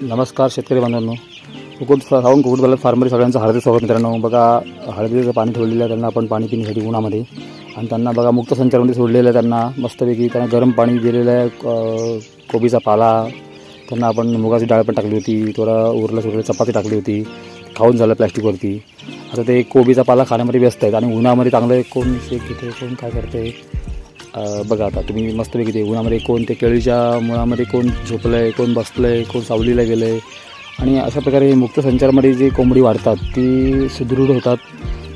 नमस्कार शेतकरी बांधवांनो. कुकुट कोकडून झालं फार्मरी सगळ्यांचं हळदी स्वागत मित्रांनो. बघा हळदीचं पाणी ठेवलेलं आहे त्यांना आपण पाणी पिण्यासाठी उन्हामध्ये. आणि त्यांना बघा मुक्त संचारमध्ये सोडलेलं आहे त्यांना मस्तपैकी. त्यांना गरम पाणी दिलेलं आहे कोबीचा पाला. त्यांना आपण मुगाची डाळ पण टाकली होती थोडा उरलं सुरलं चपाती टाकली होती. खाऊन झालं प्लॅस्टिकवरती. आता ते कोबीचा पाला खाण्यामध्ये व्यस्त आहेत आणि उन्हामध्ये चांगलं कोण शेक घेते कोण काय करते बघा आता तुम्ही मस्तपैकी ते उन्हामध्ये कोण ते केळीच्या मुळामध्ये कोण झोपलं आहे कोण बसलं आहे कोण सावलीला गेलं आहे आणि अशा प्रकारे मुक्त संचारमध्ये जी कोंबडी वाढतात ती सुदृढ होतात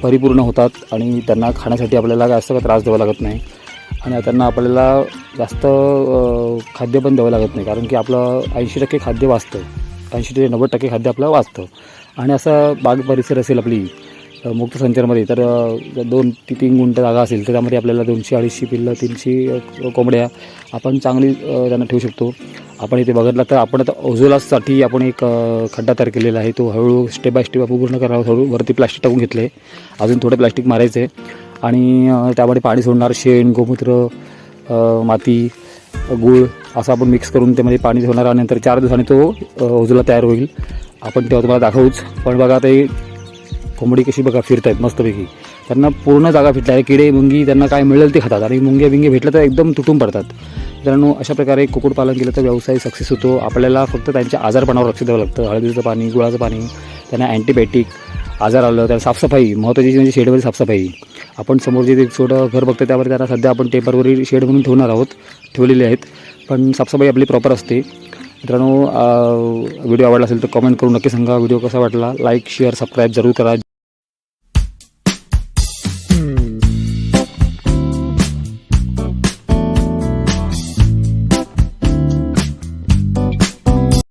परिपूर्ण होतात आणि त्यांना खाण्यासाठी आपल्याला जास्त काय त्रास द्यावा लागत नाही. आणि त्यांना आपल्याला जास्त खाद्य पण द्यावं लागत नाही कारण की आपलं ऐंशी टक्के खाद्य वाचतं. ऐंशी ते नव्वद टक्के खाद्य आपलं वाचतं. आणि असं बाग परिसर असेल आपली मुक्त संचारमध्ये. तर दोन ती तीन गुंठ जागा असेल तर त्यामध्ये आपल्याला दोनशे अडीचशे पिल्लं तीनशे कोंबड्या आपण चांगली त्यांना ठेवू शकतो. आपण इथे बघितलं तर आपण आता ओझोलासाठी आपण एक खड्डा तयार केलेला आहे. तो हळूहळू स्टेप बाय स्टेप आपण पूर्ण करावा. हळू वरती प्लास्टिक टाकून घेतलं आहे अजून थोडं प्लास्टिक मारायचं आहे आणि त्यामध्ये पाणी सोडणार शेण गोमूत्र माती गूळ असं आपण मिक्स करून त्यामध्ये पाणी ठेवणार आणि नंतर चार दिवसांनी तो ओझोला तयार होईल. आपण तेव्हा तुम्हाला दाखवूच. पण बघा ते कोंबडी कशी बघा फिरत आहेत मस्तपैकी. त्यांना पूर्ण जागा फिटल्या आहे किडे मुंगी त्यांना काय मिळेल ते खातात. आणि मुंगे बिंगे भेटलं तर एकदम तुटून पडतात. मित्रांनो अशा प्रकारे कुक्कुटपालन केलं तर व्यवसाय सक्सेस होतो. आपल्याला फक्त त्यांच्या आजारपणावर लक्ष द्यावं लागतं. हळदीचं पाणी गुळाचं पाणी त्यांना अँटीबायोटिक आजार आलं त्याला साफसफाई. महत्त्वाची म्हणजे शेडवरील साफसफाई. आपण समोर जे छोटं घर बघतो त्यावर त्यांना सध्या आपण टेम्परवरी शेड म्हणून ठेवणार आहोत ठेवलेले आहेत. पण साफसफाई आपली प्रॉपर असते. मित्रांनो व्हिडिओ आवडला असेल तर कमेंट करून नक्की सांगा. व्हिडिओ कसा वाटला? लाईक शेअर सबस्क्राईब जरूर करा.